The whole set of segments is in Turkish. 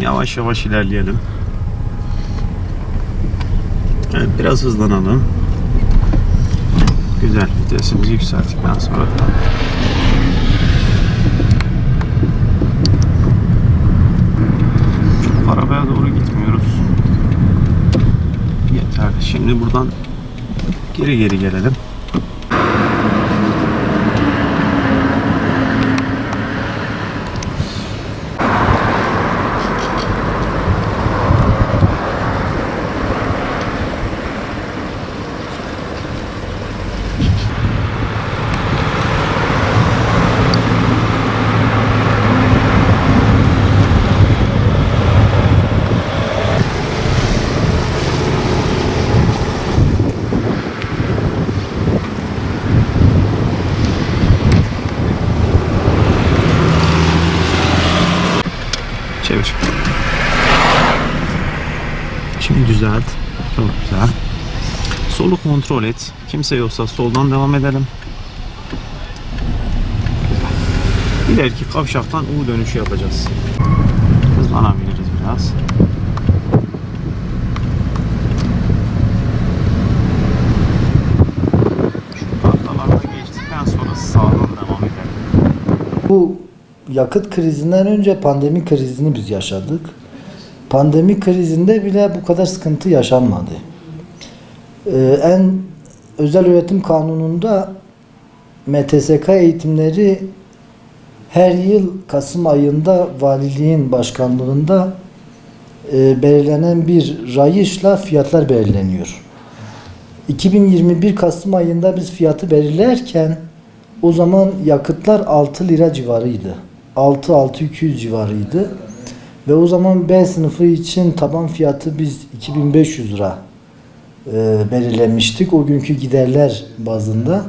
Yavaş yavaş ilerleyelim. Evet, biraz hızlanalım. Güzel. Vitesimizi yükselttikten sonra çok arabaya doğru gitmiyoruz. Yeterli. Şimdi buradan geri geri gelelim. Çevir. Şimdi düzelt. Çok güzel. Solu kontrol et. Kimse yoksa soldan devam edelim. İleriki kavşaktan U dönüşü yapacağız. Hızlanabiliriz biraz. Şu tahtalarda geçtikten sonra sağdan devam edelim. Bu yakıt krizinden önce pandemi krizini biz yaşadık. Pandemi krizinde bile bu kadar sıkıntı yaşanmadı. Ee, en özel öğretim kanununda MTSK eğitimleri her yıl Kasım ayında valiliğin başkanlığında e, belirlenen bir rayışla fiyatlar belirleniyor. 2021 Kasım ayında biz fiyatı belirlerken o zaman yakıtlar 6 lira civarıydı. 6-6-200 civarıydı. Ve o zaman B sınıfı için taban fiyatı biz 2500 lira e, belirlemiştik. O günkü giderler bazında.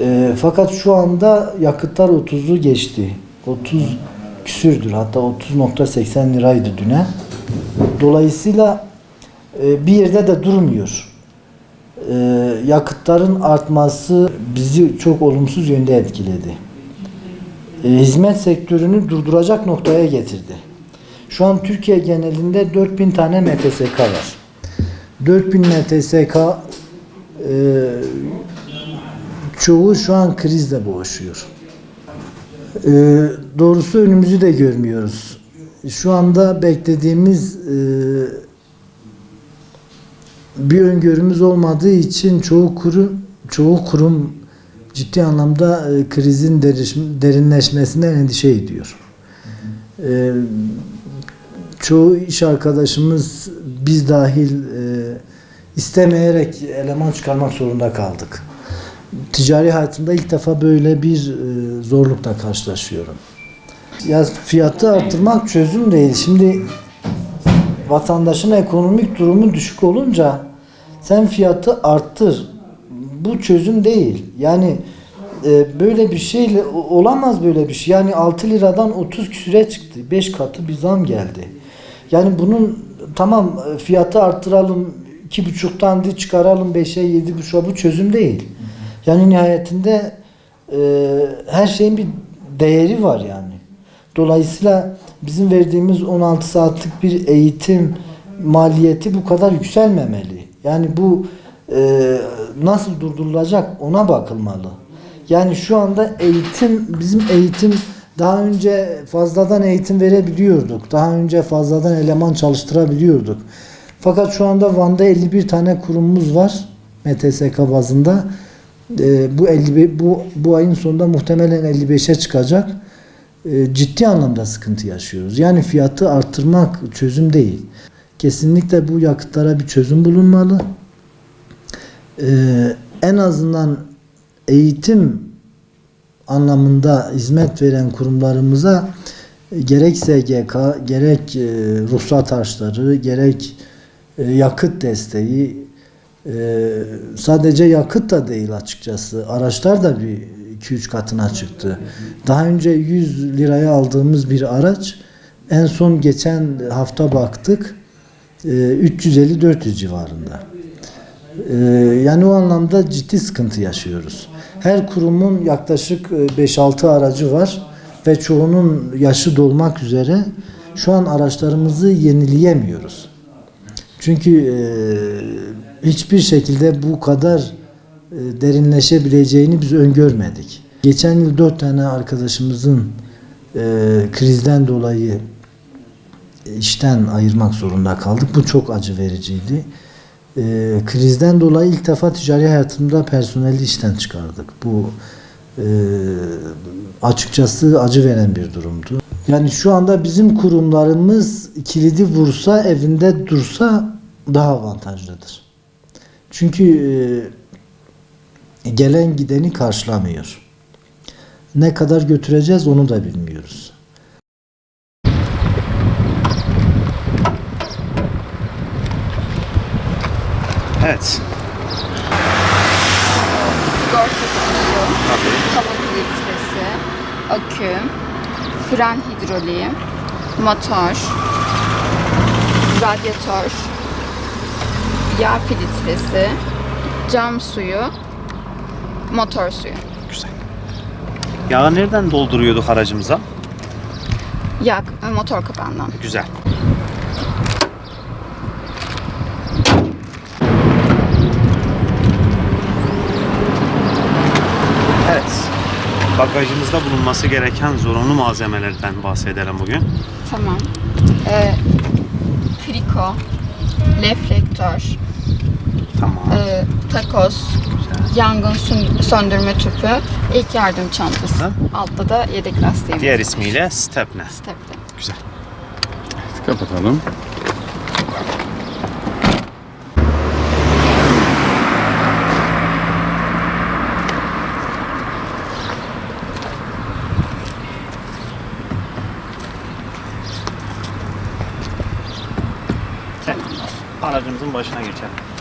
E, fakat şu anda yakıtlar 30'u geçti. 30 küsürdür. Hatta 30.80 liraydı düne. Dolayısıyla e, bir yerde de durmuyor. E, yakıtların artması bizi çok olumsuz yönde etkiledi. E, hizmet sektörünü durduracak noktaya getirdi. Şu an Türkiye genelinde 4000 tane MTSK var. 4000 MTSK e, çoğu şu an krizle boğuşuyor. E, doğrusu önümüzü de görmüyoruz. Şu anda beklediğimiz e, bir öngörümüz olmadığı için çoğu kurum çoğu kurum ciddi anlamda e, krizin derinleşmesinden endişe ediyor. E, çoğu iş arkadaşımız biz dahil e, istemeyerek eleman çıkarmak zorunda kaldık. Ticari hayatımda ilk defa böyle bir zorlukla karşılaşıyorum. Ya fiyatı arttırmak çözüm değil. Şimdi vatandaşın ekonomik durumu düşük olunca sen fiyatı arttır. Bu çözüm değil. Yani e, böyle bir şeyle olamaz böyle bir şey. Yani 6 liradan 30 küsüre çıktı. 5 katı bir zam geldi. Yani bunun tamam e, fiyatı arttıralım 2,5'tan di çıkaralım 5'e 7,5'a bu çözüm değil. Yani nihayetinde e, her şeyin bir değeri var yani. Dolayısıyla bizim verdiğimiz 16 saatlik bir eğitim maliyeti bu kadar yükselmemeli. Yani bu e, nasıl durdurulacak ona bakılmalı. Yani şu anda eğitim bizim eğitim daha önce fazladan eğitim verebiliyorduk. Daha önce fazladan eleman çalıştırabiliyorduk. Fakat şu anda Van'da 51 tane kurumumuz var MTSK bazında. E, bu 51 bu bu ayın sonunda muhtemelen 55'e çıkacak. E, ciddi anlamda sıkıntı yaşıyoruz. Yani fiyatı arttırmak çözüm değil. Kesinlikle bu yakıtlara bir çözüm bulunmalı. E, en azından eğitim anlamında hizmet veren kurumlarımıza gerek SGK, gerek e, ruhsat harçları, gerek e, yakıt desteği, e, sadece yakıt da değil açıkçası. Araçlar da bir 2-3 katına çıktı. Daha önce 100 liraya aldığımız bir araç en son geçen hafta baktık e, 350-400 civarında. E, yani o anlamda ciddi sıkıntı yaşıyoruz. Her kurumun yaklaşık e, 5-6 aracı var ve çoğunun yaşı dolmak üzere. Şu an araçlarımızı yenileyemiyoruz. Çünkü e, hiçbir şekilde bu kadar e, derinleşebileceğini biz öngörmedik. Geçen yıl dört tane arkadaşımızın e, krizden dolayı işten ayırmak zorunda kaldık. Bu çok acı vericiydi. E, krizden dolayı ilk defa ticari hayatımda personeli işten çıkardık. Bu e, açıkçası acı veren bir durumdu. Yani şu anda bizim kurumlarımız kilidi vursa evinde dursa daha avantajlıdır. Çünkü e, gelen gideni karşılamıyor. Ne kadar götüreceğiz onu da bilmiyoruz. Evet. sigorta kutusu, hava filtresi, akü, fren hidroliği, motor, radyatör, yağ filtresi, cam suyu, motor suyu. Güzel. Yağı nereden dolduruyorduk aracımıza? Yağ motor kapağından. Güzel. Evet. Bagajımızda bulunması gereken zorunlu malzemelerden bahsedelim bugün. Tamam. Ee, kriko, reflektör, Tamam. e, takoz, yangın söndürme tüpü, ilk yardım çantası. Hı. Altta da yedek lastiğimiz Diğer var. ismiyle Stepne. Stepli. Güzel. Kapatalım. Aracımızın başına geçelim.